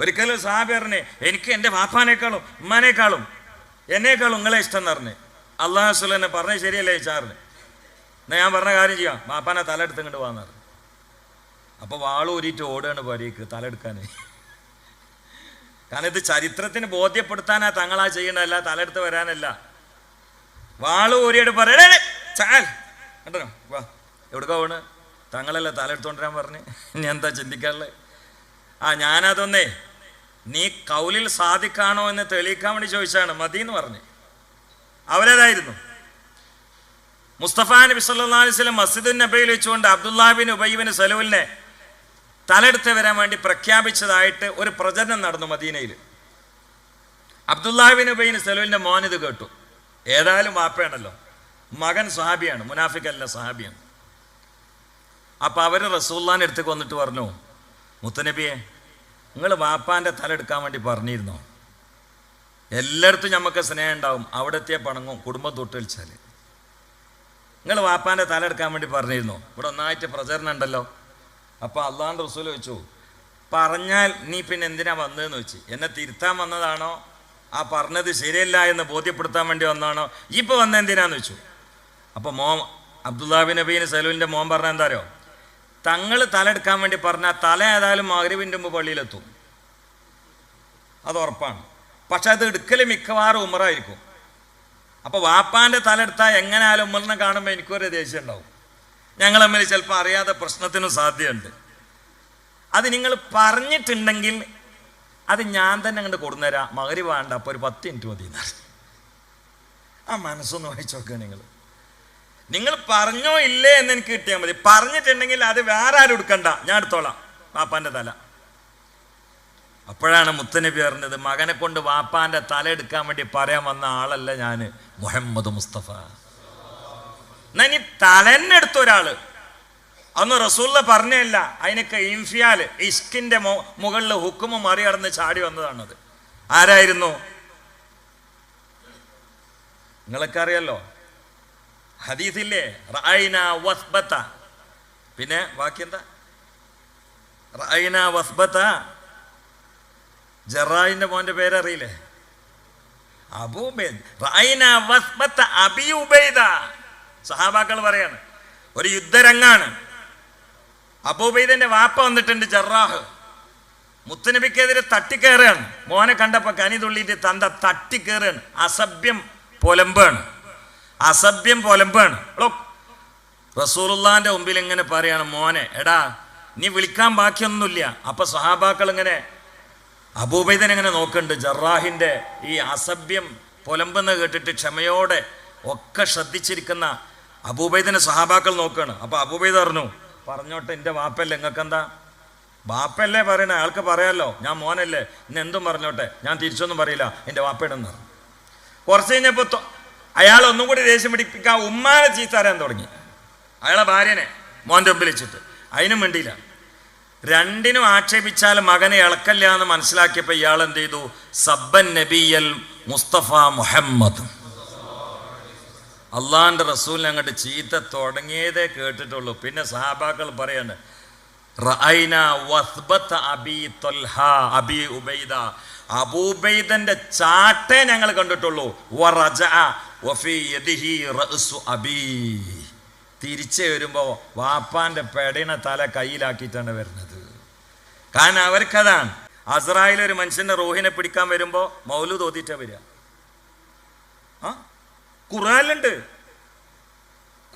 ഒരിക്കലും സാബി പറഞ്ഞേ എനിക്ക് എന്റെ വാപ്പാനേക്കാളും ഉമ്മാനേക്കാളും എന്നേക്കാളും നിങ്ങളെ ഇഷ്ടം എന്ന് പറഞ്ഞ്. അള്ളാഹു സുലനെ പറഞ്ഞ ശരിയല്ലേ ചാറിന്? എന്നാ ഞാൻ പറഞ്ഞ കാര്യം ചെയ്യാം. വാപ്പാനെ തല എടുത്തിങ്ങോട്ട് വന്നു പറഞ്ഞു. അപ്പോൾ വാൾ ഊരിയിട്ട് ഓടുകയാണ് പരിക്ക് തല എടുക്കാൻ. കാരണം ഇത് ചരിത്രത്തിന് ബോധ്യപ്പെടുത്താനാ തങ്ങളാ ചെയ്യണല്ല തലെടുത്ത് വരാനല്ല. വാൾ ഊരിയോട് പറയണേ ചാൽ. കണ്ടോ? വാ എവിടുക്ക പോണ് തങ്ങളല്ല തലയെടുത്തോണ്ടിരാൻ പറഞ്ഞ്. ഇനി എന്താ ചിന്തിക്കാറുള്ളത് ആ ഞാനതൊന്നേ നീ കൗലിൽ സാധിക്കാണോ എന്ന് തെളിയിക്കാൻ വേണ്ടി ചോദിച്ചാണ് മതി എന്ന് പറഞ്ഞു. അവരേതായിരുന്നു? മുസ്തഫ നബി അലൈഹി വസല്ലം മസ്ജിദുൻ നബിയിൽ വെച്ചുകൊണ്ട് അബ്ദുല്ലാഹിബിൻ ഉബൈബിന് സലൂലിനെ തലെടുത്ത് വരാൻ വേണ്ടി പ്രഖ്യാപിച്ചതായിട്ട് ഒരു പ്രചരണം നടന്നു മദീനയിൽ. അബ്ദുല്ലാഹിബിൻ ഉബൈൻ സലൂലിന്റെ മോൻ ഇത് കേട്ടു. ഏതായാലും വാപ്പയാണല്ലോ. മകൻ സഹാബിയാണ്. മുനാഫിക്കല്ല സഹാബിയാണ്. അപ്പൊ അവർ റസൂല്ലാന്റെ അടുത്തേക്ക് വന്നിട്ട് പറഞ്ഞു മുത്തനബിയെ നിങ്ങൾ വാപ്പാന്റെ തല എടുക്കാൻ വേണ്ടി പറഞ്ഞിരുന്നോ? എല്ലായിടത്തും നമുക്ക് സ്നേഹം ഉണ്ടാവും. അവിടെ എത്തിയ പണങ്ങും. കുടുംബം തൊട്ട് നിങ്ങൾ വാപ്പാന്റെ തല എടുക്കാൻ വേണ്ടി പറഞ്ഞിരുന്നോ? ഇവിടെ ഒന്നായിട്ട് പ്രചരണം ഉണ്ടല്ലോ. അപ്പോൾ അള്ളാഹ് റസൂൽ വെച്ചു പറഞ്ഞാൽ നീ പിന്നെ എന്തിനാ വന്നതെന്ന് വെച്ച് എന്നെ തിരുത്താൻ വന്നതാണോ? ആ പറഞ്ഞത് ശരിയല്ല എന്ന് ബോധ്യപ്പെടുത്താൻ വേണ്ടി വന്നതാണോ? ഇപ്പോൾ വന്ന എന്തിനാന്ന് വെച്ചു അപ്പോൾ മോ അബ്ദുല്ലാബിൻ നബീൻ സലൂലിന്റെ മോൻ പറഞ്ഞ എന്താരോ തങ്ങൾ തലെടുക്കാൻ വേണ്ടി പറഞ്ഞാൽ തല ഏതായാലും മകരുവിന്റെ മുമ്പ് പള്ളിയിലെത്തും. അത് ഉറപ്പാണ്. പക്ഷെ അത് എടുക്കൽ മിക്കവാറും ഉമറായിരിക്കും. അപ്പോൾ വാപ്പാന്റെ തലെടുത്താൽ എങ്ങനെയാലും ഉമ്മറിനെ കാണുമ്പോൾ എനിക്കൊരു ദേഷ്യം ഉണ്ടാവും ഞങ്ങൾ തമ്മിൽ ചിലപ്പോൾ അറിയാതെ പ്രശ്നത്തിനും സാധ്യതയുണ്ട്. അത് നിങ്ങൾ പറഞ്ഞിട്ടുണ്ടെങ്കിൽ അത് ഞാൻ തന്നെ അങ്ങോട്ട് കൊടുന്നേരാം. മകരി വേണ്ട അപ്പോൾ ഒരു പത്ത് മിനിറ്റ് മതി ആ മനസ്സൊന്ന് വായിച്ചു നോക്കുക നിങ്ങൾ. നിങ്ങൾ പറഞ്ഞോ ഇല്ലേ എന്ന് എനിക്ക് കിട്ടിയാൽ മതി. പറഞ്ഞിട്ടുണ്ടെങ്കിൽ അത് വേറെ ആരും എടുക്കണ്ട. ഞാൻ എടുത്തോളാം. വാപ്പാന്റെ തല. അപ്പോഴാണ് മുത്തനബി പറഞ്ഞത് മകനെ കൊണ്ട് വാപ്പാന്റെ തല എടുക്കാൻ വേണ്ടി പറയാൻ വന്ന ആളല്ല ഞാൻ മുഹമ്മദ് മുസ്തഫ. എന്നാ ഇനി എടുത്ത ഒരാൾ. അന്ന് റസൂല്ല പറഞ്ഞല്ല അതിനൊക്കെ ഇൻഫിയാൽ ഇഷ്കിന്റെ മു- മുകളിൽ ഹുക്കുമ മറികടന്ന് ചാടി വന്നതാണത്. ആരായിരുന്നു? നിങ്ങളൊക്കെ അറിയല്ലോ ഹദീസില്ലേ? വസ്ബത്ത. പിന്നെ ബാക്കി എന്താ? റഅയ്ന വസ്ബത്ത. ജറായിന്റെ മോന്റെ പേരറിയില്ലേ? അബൂബൈദ് സഹാബാക്കൾ പറയാണ് ഒരു യുദ്ധരംഗാണ്. അബൂബൈദിന്റെ വാപ്പ വന്നിട്ടുണ്ട് ജറാഹ്. മുത്തനബിക്കെതിരെ തട്ടിക്കയറുകയാണ് മോനെ കണ്ടപ്പോ കനിതുള്ളിന്റെ തന്ത തട്ടിക്കയറുകയാണ് അസഭ്യം പൊലമ്പാണ്. അസഭ്യം പൊലമ്പാണ്. റസൂലുള്ളാന്റെ മുമ്പിൽ ഇങ്ങനെ പറയാണ് മോനെ എടാ നീ വിളിക്കാൻ ബാക്കിയൊന്നുമില്ല. അപ്പൊ സഹാബാക്കൾ ഇങ്ങനെ അബൂബൈദൻ ഇങ്ങനെ നോക്കുന്നുണ്ട് ജറാഹിന്റെ ഈ അസഭ്യം പൊലമ്പെന്ന് കേട്ടിട്ട് ക്ഷമയോടെ ഒക്കെ ശ്രദ്ധിച്ചിരിക്കുന്ന അബൂബൈദിനെ സഹാബാക്കൾ നോക്കുകയാണ് അപ്പൊ അബൂബൈദ് പറഞ്ഞു പറഞ്ഞോട്ടെ എന്റെ വാപ്പല്ലേ നിങ്ങൾക്കെന്താ വാപ്പല്ലേ പറയണേ ആൾക്ക് പറയാമല്ലോ ഞാൻ മോനല്ലേ. ഇന്ന് എന്തും പറഞ്ഞോട്ടെ. ഞാൻ തിരിച്ചൊന്നും പറയില്ല. എന്റെ വാപ്പയിടെന്ന് പറഞ്ഞു. കുറച്ച് കഴിഞ്ഞപ്പോൾ തൊ- അയാൾ ഒന്നും കൂടി ദേഷ്യം പിടിപ്പിക്കാൻ ഉമ്മാനെ ചീത്താരാൻ തുടങ്ങി. അയാളെ ഭാര്യനെ മോന്റെ മുമ്പിൽ വെച്ചിട്ട്. അതിനും വേണ്ടിയില്ല രണ്ടിനും ആക്ഷേപിച്ചാൽ മകനെ ഇളക്കല്ല എന്ന് മനസ്സിലാക്കിയപ്പോൾ ഇയാൾ എന്ത് ചെയ്തു? സബ്ബൻ നബിയൽ മുസ്തഫ മുഹമ്മദ്. അള്ളാന്റെ റസൂലിനെ അങ്ങോട്ട് ചീത്ത തുടങ്ങിയതേ കേട്ടിട്ടുള്ളൂ. പിന്നെ സഹാബാക്കൾ പറയാണ് ഉബൈദ. അബൂബൈദന്റെ ചാട്ടേ ഞങ്ങൾ കണ്ടിട്ടുള്ളൂ. അബി. തിരിച്ചു വരുമ്പോ വാപ്പാന്റെ പെടിനെ തല കയ്യിലാക്കിയിട്ടാണ് വരുന്നത്. കാരണം അവർക്കതാണ്. അസ്രായേൽ ഒരു മനുഷ്യന്റെ റോഹിനെ പിടിക്കാൻ വരുമ്പോ മൗലു തോതിട്ടാ വരിക. ആ? കുറാലുണ്ട്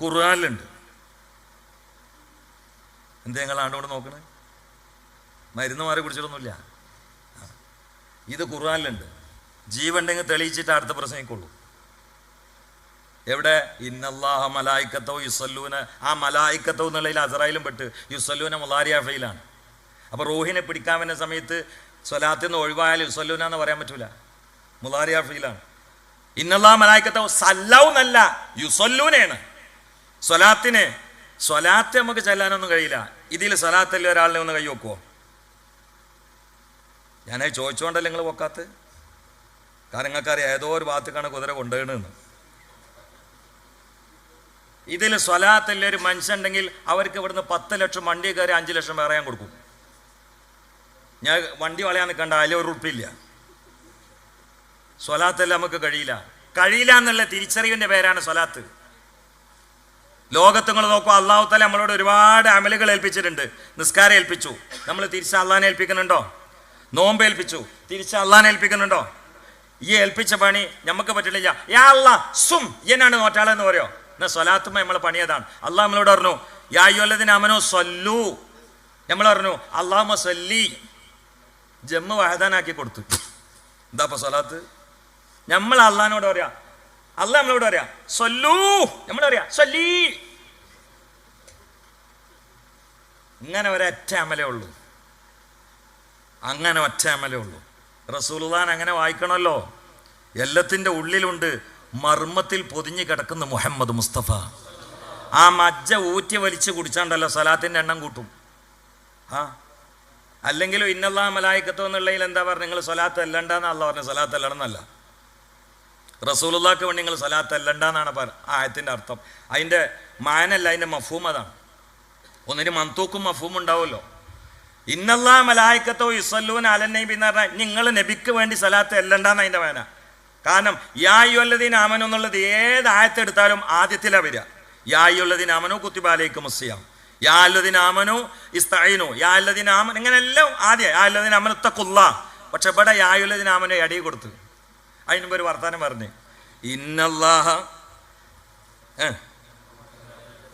ഖുറാനിലുണ്ട് എന്താ നിങ്ങൾ ആണ്ടോട് നോക്കണേ? മരുന്ന് മാറി കുടിച്ചിട്ടൊന്നുമില്ല. ഇത് ഖുർആനിലുണ്ട്. ജീവുണ്ടെങ്കിൽ തെളിയിച്ചിട്ട് അടുത്ത പ്രസംഗിക്കുള്ളൂ. എവിടെ? ഇന്നല്ലാഹ മലായിക്കത്തോ യുസല്ലൂന. ആ മലായിക്കത്തോ എന്നുള്ളതിൽ അസറായിലും പെട്ട്. യുസല്ലൂന മുലാരിയാഫയിലാണ്. അപ്പോൾ റൂഹിനെ പിടിക്കാൻ വരുന്ന സമയത്ത് സ്വലാത്തിൽ നിന്ന് ഒഴിവായാൽ യുസല്ലൂന എന്ന് പറയാൻ പറ്റൂല. മുലാരിയാഫയിലാണ്. ഇന്നല്ലാ മലായിക്കത്തോ സല്ലൗന്നല്ല യുസല്ലൂനയാണ് സ്വലാത്തിന് സ്വലാത്ത് നമുക്ക് ചെല്ലാനൊന്നും കഴിയില്ല. ഇതിൽ സ്വലാത്തല്ലേ ഒരാളിനെ ഒന്ന് കൈ വെക്കുമോ ഞാനത് ചോദിച്ചുകൊണ്ടല്ലേ നിങ്ങൾ വെക്കാത്ത കാരണം നിങ്ങൾക്കറിയാം ഏതോ ഒരു ഭാഗത്തേക്കാണ് കുതിര കൊണ്ടുപോകണമെന്ന് ഇതിൽ സ്വലാത്തല്ലേ ഒരു മനുഷ്യണ്ടെങ്കിൽ അവർക്ക് ഇവിടുന്ന് പത്ത് ലക്ഷം വണ്ടി കയറി അഞ്ച് ലക്ഷം വേറെ ഞാൻ കൊടുക്കും. ഞാൻ വണ്ടി വളയാൻ നിൽക്കണ്ട അതിൽ ഒരു ഉറപ്പില്ല. സ്വലാത്തല്ല നമുക്ക് കഴിയില്ല. കഴിയില്ല എന്നുള്ള തിരിച്ചറിവിന്റെ പേരാണ് സ്വലാത്ത്. ലോകത്ത് നിങ്ങൾ നോക്കുക അള്ളാഹു തല നമ്മളോട് ഒരുപാട് അമലുകൾ ഏൽപ്പിച്ചിട്ടുണ്ട്. നിസ്കാരം ഏൽപ്പിച്ചു. നമ്മൾ തിരിച്ച് അള്ളഹാനെ ഏൽപ്പിക്കുന്നുണ്ടോ? നോമ്പ് ഏൽപ്പിച്ചു. തിരിച്ച് അള്ളഹാനെ ഏൽപ്പിക്കുന്നുണ്ടോ? ഈ ഏൽപ്പിച്ച പണി നമുക്ക് പറ്റില്ല യാ അള്ളാ സും എന്നാണ് നോറ്റാളെന്ന് പറയോ എന്നാ സ്വലാത്തുമ്മ നമ്മളെ പണിയതാണ്. അള്ളാഹ് നമ്മളോട് പറഞ്ഞു യായുല്ലതിന് അമനോ സ്വല്ലു. നമ്മൾ പറഞ്ഞു അള്ളാഹമ്മ സ്വല്ലി. ജമ്മ് വഹദാനാക്കി കൊടുത്തു. എന്താ ഇപ്പൊ സ്വലാത്ത്? നമ്മൾ അള്ളഹാനോട് പറയാ അള്ളാഹ് നമ്മളോട് പറയാ സ്വല്ലു. നമ്മൾ പറയാ സ്വല്ലി. ഇങ്ങനെ ഒരൊറ്റ അമലേ ഉള്ളൂ. അങ്ങനെ ഒറ്റ അമലേ ഉള്ളൂ. റസൂൽ അങ്ങനെ വായിക്കണമല്ലോ. എല്ലാത്തിന്റെ ഉള്ളിലുണ്ട്. മർമ്മത്തിൽ പൊതിഞ്ഞു കിടക്കുന്ന മുഹമ്മദ് മുസ്തഫ. ആ മജ്ജ ഊറ്റി വലിച്ചു കുടിച്ചാണ്ടല്ലോ സലാത്തിന്റെ എണ്ണം കൂട്ടും. ആ? അല്ലെങ്കിലും ഇന്നല്ലാ മലായിക്കത്തോ എന്നുള്ളതിൽ എന്താ പറഞ്ഞത് നിങ്ങൾ സ്വലാത്ത് അല്ലണ്ടെന്ന് അല്ല പറഞ്ഞു സ്വലാത്ത് അല്ലണമെന്നല്ല റസൂലുള്ളാക്ക് വേണ്ടി നിങ്ങൾ സ്വലാത്ത് അല്ലണ്ടെന്നാണ് പറ ആയത്തിന്റെ അർത്ഥം. അതിന്റെ മാനല്ല അതിന്റെ മഫൂം അതാണ്. ഒന്നിന് മന്തൂക്കും മഫൂം ഉണ്ടാവുമല്ലോ. ഇന്നല്ലാ മലായിക്കത്തോ ഇസല്ലൂൻ അലന്നൈബി എന്ന് പറഞ്ഞാൽ നിങ്ങൾ നബിക്ക് വേണ്ടി സലാത്ത് അല്ലണ്ടെന്നാണ് അതിന്റെ വേന കാരണം യായുല്ലദീൻ ആമനു എന്നുള്ളത് ഏത് ആയത്തെടുത്താലും ആദ്യത്തിലാണ് വരിക. യായുല്ലദീൻ ആമനു കുത്തിബാലേക്ക് മുസ്സിയാം യാ അല്ലദീൻ ആമനു ഇസ്തഈനു. യാ അല്ലദീൻ ആമൻ ഇങ്ങനെല്ലാം ആദ്യം. യാ അല്ലദീൻ ആമനു തഖുല്ല പക്ഷെ ഇവിടെ യായുല്ലദീൻ ആമനു അടി കൊടുത്തു. അതിനുമ്പ് ഒരു വർത്താനം പറഞ്ഞു. ഇന്നല്ലാഹ.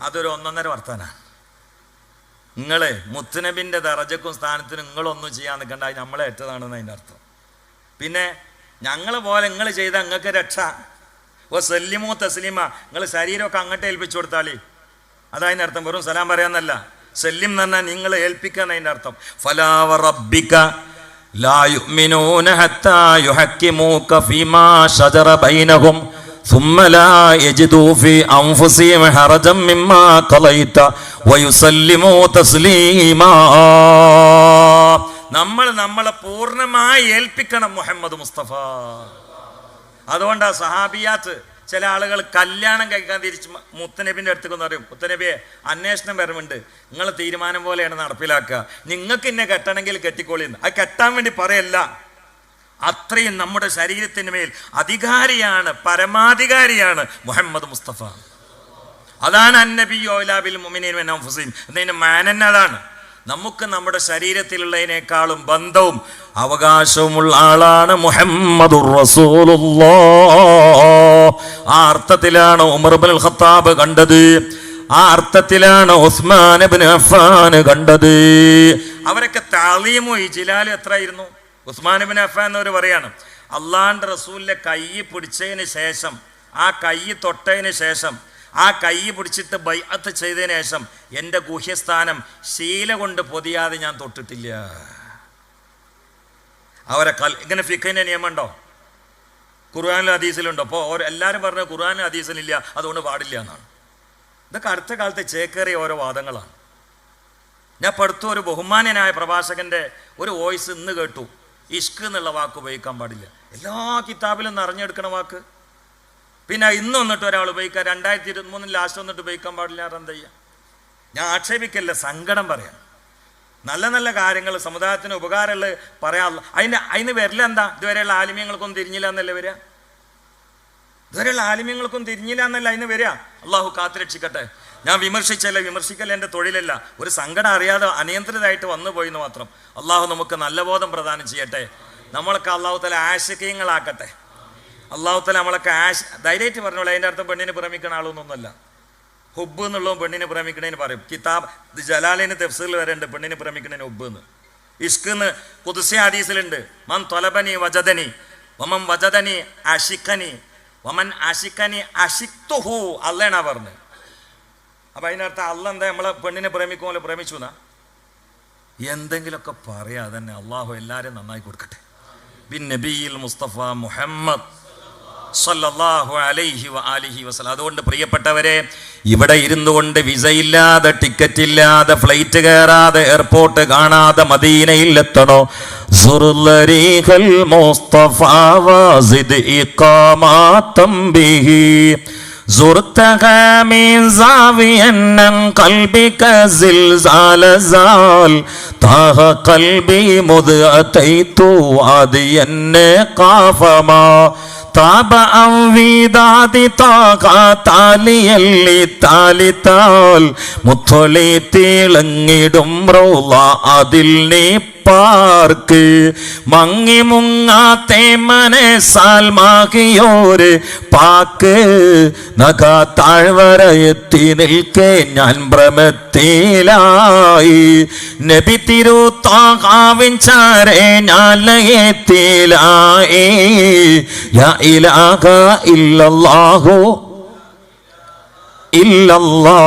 അതൊരു ഒന്നൊന്നര വർത്താനാണ് നിങ്ങളെ മുത്തുനബിന്റെ ദറജക്കും സ്ഥാനത്തിനും നിങ്ങളൊന്നും ചെയ്യാൻ നിൽക്കണ്ട. നമ്മളെ ഏറ്റതാണെന്ന് അതിന്റെ അർത്ഥം പിന്നെ ഞങ്ങൾ പോലെ നിങ്ങൾ ചെയ്ത നിങ്ങൾക്ക് രക്ഷ ഓ സല്ലിമോ തസ്ലിമ നിങ്ങൾ ശരീരമൊക്കെ അങ്ങോട്ട് ഏൽപ്പിച്ചു കൊടുത്താളി അതതിൻ്റെ അർത്ഥം വെറും സലാം പറയാന്നല്ല സല്ലിം എന്ന് പറഞ്ഞാൽ നിങ്ങൾ ഏൽപ്പിക്കുക എന്നതിൻ്റെ അർത്ഥം ഫലാവ റബ്ബിക ലാ യുഅ്മിനൂന ഹത്താ യുഹക്കിമൂക ഫീമാ ശജറ ബൈനഹും ثم لا يجدوا في أنفسهم حرجا مما قضيت ويسلموا تسليما നമ്മൾ നമ്മളെ പൂർണമായി ഏൽപ്പിക്കണം മുഹമ്മദ് മുസ്തഫ. അതുകൊണ്ട് സഹാബിയാത്ത് ചില ആളുകൾ കല്യാണം കഴിക്കാൻ തിരിച്ച് മുത്തനബിന്റെ അടുത്തേക്ക് എന്ന് പറയും മുത്തനബിയെ അന്വേഷണം വരവുണ്ട് നിങ്ങൾ തീരുമാനം പോലെയാണ് നടപ്പിലാക്കുക. നിങ്ങൾക്ക് ഇന്നെ കെട്ടണമെങ്കിൽ കെട്ടിക്കോളിന്ന് അത് കെട്ടാൻ വേണ്ടി പറയല്ല. അത്രയും നമ്മുടെ ശരീരത്തിന് മേൽ അധികാരിയാണ് പരമാധികാരിയാണ് മുഹമ്മദ് മുസ്തഫ. അതാണ് അന്നബിയോലാബിൽ മുമിനീൻ ഹുസൈൻ എന്നതിന് മാനന്നെ അതാണ്. നമുക്ക് നമ്മുടെ ശരീരത്തിലുള്ളതിനേക്കാളും ബന്ധവും അവകാശവുമുള്ള ആളാണ് മുഹമ്മദ് ആ അർത്ഥത്തിലാണ് ഉമർ ബിൻ ഖത്താബ് കണ്ടത്. ആ അർത്ഥത്തിലാണ് ഉസ്മാൻ ബിൻ അഫ്ഫാൻ കണ്ടത്. അവരൊക്കെ താളീമോ ഈ എത്രയായിരുന്നു? ഉസ്മാൻ ബിൻ അഫാൻ എന്നവർ പറയാണ് അള്ളാന്റെ റസൂലിന്റെ കൈ പിടിച്ചതിന് ശേഷം ആ കൈ തൊട്ടതിന് ശേഷം ആ കൈ പിടിച്ചിട്ട് ബൈഅത്ത് ചെയ്തതിന് ശേഷം എന്റെ ഗുഹ്യസ്ഥാനം ശീല കൊണ്ട് പൊതിയാതെ ഞാൻ തൊട്ടിട്ടില്ല. അവരെ കൽ ഇങ്ങനെ ഫിഖിന്റെ നിയമമുണ്ടോ? ഖുർആാനിലും ഹദീസിലുണ്ടോ? അപ്പോൾ ഓരോ എല്ലാവരും പറഞ്ഞു ഖുർആാനും ഹദീസിലില്ല അതുകൊണ്ട് പാടില്ല എന്നാണ്. ഇതൊക്കെ അടുത്ത കാലത്തെ ചേക്കേറിയ ഓരോ വാദങ്ങളാണ്. ഞാൻ ഇപ്പോൾ ഒരു ബഹുമാന്യനായ പ്രഭാഷകന്റെ ഒരു വോയിസ് ഇന്ന് കേട്ടു. ഇഷ്ക് എന്നുള്ള വാക്ക് ഉപയോഗിക്കാൻ പാടില്ല. എല്ലാ കിതാബിലും നിറഞ്ഞെടുക്കണ വാക്ക്. പിന്നെ ഇന്ന് വന്നിട്ട് ഒരാൾ ഉപയോഗിക്കുക രണ്ടായിരത്തി ഇരുപത്തി മൂന്നിൽ ലാസ്റ്റ് വന്നിട്ട് ഉപയോഗിക്കാൻ പാടില്ല എന്താ ചെയ്യുക ഞാൻ ആക്ഷേപിക്കല്ല സങ്കടം പറയാം. നല്ല നല്ല കാര്യങ്ങൾ സമുദായത്തിന് ഉപകാരമുള്ള പറയാനുള്ള അതിന് അതിന് വരില്ല എന്താ? ഇതുവരെയുള്ള ആലിമ്യങ്ങൾക്കൊന്നും തിരിഞ്ഞില്ല എന്നല്ലേ വരിക? ഇതുവരെയുള്ള ആലിമ്യങ്ങൾക്കൊന്നും തിരിഞ്ഞില്ല എന്നല്ല അതിന് വരിക. അള്ളാഹു കാത്തുരക്ഷിക്കട്ടെ. ഞാൻ വിമർശിച്ചല്ല വിമർശിക്കല്ല എന്റെ തൊഴിലല്ല. ഒരു സങ്കടം അറിയാതെ അനിയന്ത്രിതമായിട്ട് വന്നു പോയി എന്ന് മാത്രം. അള്ളാഹു നമുക്ക് നല്ല ബോധം പ്രദാനം ചെയ്യട്ടെ. നമ്മളൊക്കെ അള്ളാഹു തല ആശക്കീയങ്ങളാക്കട്ടെ അള്ളാഹു തല നമ്മളൊക്കെ ആശ ധൈര്യമായിട്ട് പറഞ്ഞോളൂ അതിന്റെ അർത്ഥം പെണ്ണിനെ പ്രേമിക്കുന്ന ആളൊന്നൊന്നുമല്ല. ഹുബ് എന്നുള്ളതും പെണ്ണിനെ പ്രേമിക്കണേന് പറയും. കിതാബ് ഇത് ജലാലിന് തെഫ്സിൽ വരെ ഉണ്ട് പെണ്ണിനെ പ്രേമിക്കണേന് ഹുബ് എന്ന്. ഇഷ്ക് എന്ന് കുതിസി ഹദീസിലുണ്ട്. മൻ തൊലബനി വജദനി വമൻ വജദനി അഷിഖനി വമൻ അഷിഖനി അഷിക്തുഹു അല്ലേണാ പറഞ്ഞത്. അപ്പൊ അതിനർത്ഥം അല്ല എന്താ നമ്മളെ പെണ്ണിനെ പ്രേമിക്കും പോലെ പ്രേമിച്ചു എന്നാ എന്തെങ്കിലുമൊക്കെ പറയാതെ തന്നെ അള്ളാഹു എല്ലാവരും നന്നായി കൊടുക്കട്ടെ. ബിൻ നബിയിൽ മുസ്തഫ മുഹമ്മദ്. സല്ലല്ലാഹു അലൈഹി വ ആലിഹി വസല്ലം അതുകൊണ്ട് പ്രിയപ്പെട്ടവരെ ഇവിടെ ഇരുന്നു കൊണ്ട് വിസ ഇല്ലാതെ ടിക്കറ്റ് ഇല്ലാതെ ഫ്ലൈറ്റ് കയറാതെ എയർപോർട്ട് കാണാതെ മദീനയിൽ എത്തണോ സുറുല്ലരീഖൽ മുസ്തഫ വാസിദ് ഇഖാമാതം ബിഹി زرتها من زاوية عن قلبك زلزال زال طه قلبي مذ أتيت واديا قافما طاب വീതാതി താലിയല്ലി താലിത്താൽ മുത്തൊളി തിളങ്ങിടും റോള അതിൽ നീ പാർക്ക്. മങ്ങി മുങ്ങാത്തെ മനസാൽ മാകിയോര് പാക്ക്. നഖ താഴ്വര എത്തി നിൽക്കെ ഞാൻ ഭ്രമത്തിലായി. നബി തിരു ചാരെ ഞാൻ ലയത്തിലായി യാ ഇലാഹ ഇല്ലല്ലാഹു. ഇല്ലല്ലാ.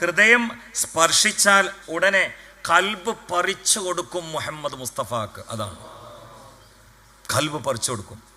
ഹൃദയം സ്പർശിച്ചാൽ ഉടനെ കൽബ് പറിച്ചു കൊടുക്കും മുഹമ്മദ് മുസ്തഫാക്ക്. അതാണ്. കൽബ് പറിച്ചു കൊടുക്കും.